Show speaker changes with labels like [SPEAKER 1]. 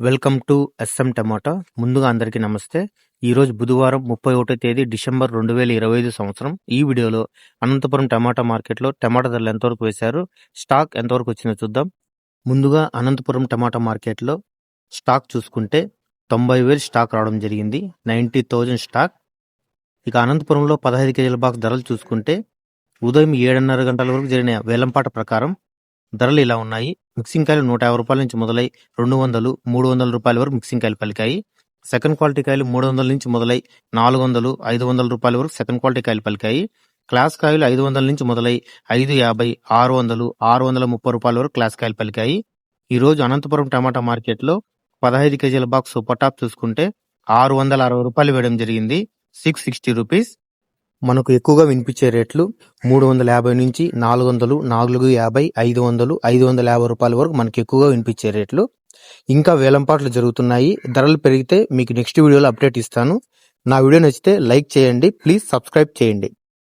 [SPEAKER 1] Welcome to S M టమాటా. ముందుగా అందరికీ నమస్తే. ఈ రోజు బుధవారం ముప్పై ఒకటో తేదీ డిసెంబర్ రెండు వేల ఇరవై ఐదు సంవత్సరం. ఈ వీడియోలో అనంతపురం టమాటా మార్కెట్లో టమాటా ధరలు ఎంతవరకు వేశారు స్టాక్ ఎంతవరకు వచ్చిందో చూద్దాం. ముందుగా అనంతపురం టమాటా మార్కెట్లో స్టాక్ చూసుకుంటే తొంభై వేలు స్టాక్ రావడం జరిగింది నైంటీ థౌజండ్ స్టాక్. ఇక అనంతపురంలో పదహైదు కేజీల బాక్స్ ధరలు చూసుకుంటే ఉదయం ఏడున్నర గంటల వరకు జరిగిన వేలంపాట ప్రకారం ధరలు ఇలా ఉన్నాయి. మిక్సింగ్ కాయలు నూట యాభై రూపాయల నుంచి మొదలై రెండు వందలు మూడు వందల రూపాయల వరకు మిక్సింగ్ కాయలు పలికాయి. సెకండ్ క్వాలిటీ కాయలు మూడు వందల నుంచి మొదలై నాలుగు వందలు ఐదు వందల రూపాయల వరకు సెకండ్ క్వాలిటీ కాయలు పలికాయి. క్లాస్ కాయలు ఐదు వందల నుంచి మొదలై ఐదు యాభై ఆరు వందలు ఆరు వందల ముప్పై రూపాయల వరకు క్లాస్ కాయలు పలికాయి. ఈ రోజు అనంతపురం టమాటా మార్కెట్లో పదహైదు కేజీల బాక్స్ సూపర్ టాప్ చూసుకుంటే ఆరు వందల అరవై రూపాయలు వేయడం జరిగింది. సిక్స్ సిక్స్టీ రూపీస్ మనకు ఎక్కువగా వినిపించే రేట్లు మూడు వందల యాభై నుంచి నాలుగు వందలు నాలుగు యాభై ఐదు వందలు ఐదు వందల యాభై రూపాయల వరకు మనకి ఎక్కువగా వినిపించే రేట్లు. ఇంకా వేలంపాట్లు జరుగుతున్నాయి. ధరలు పెరిగితే మీకు నెక్స్ట్ వీడియోలో అప్డేట్ ఇస్తాను. నా వీడియో నచ్చితే లైక్ చేయండి. ప్లీజ్ సబ్స్క్రైబ్ చేయండి.